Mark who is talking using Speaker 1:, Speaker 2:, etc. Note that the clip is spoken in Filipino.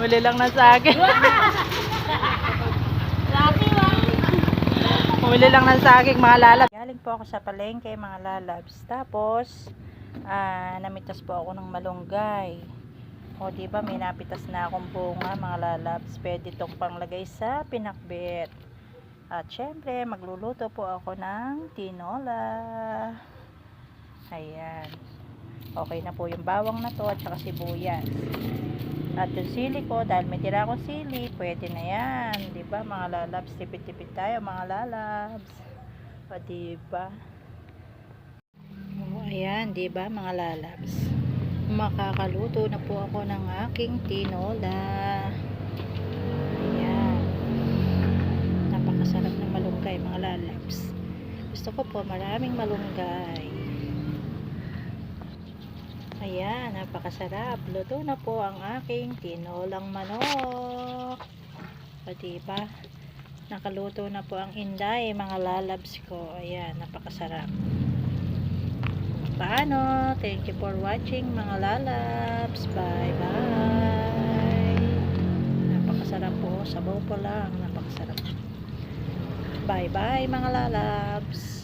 Speaker 1: Bumili lang ng saging. Bumili lang ng saging mga lalabs. Galing po ako sa palengke mga lalabs. Tapos, ah, namitas po ako ng malunggay. O, di ba may napitas na akong bunga mga lalabs. Pwede itong panglagay sa pinakbet. At syempre, magluluto po ako ng tinola. Ayan. Okay na po yung bawang na to at saka sibuyas. At yung sili ko, dahil may tira akong sili, pwede na yan. Ba mga lalabs? Tipid-tipid tayo mga lalabs. O di ba? O, ayan, ba mga lalabs? Makakaluto na po ako ng aking tinola. Ayan. Napakasarap ng malunggay mga lalabs. Gusto ko po maraming malunggay. Ayan, napakasarap. Luto na po ang aking tinolang manok. O, diba? Nakaluto na po ang inday, mga lalabs ko. Ayan, napakasarap. Paano? Thank you for watching, mga lalabs. Bye-bye. Napakasarap po. Sabaw po lang. Napakasarap. Bye-bye, mga lalabs.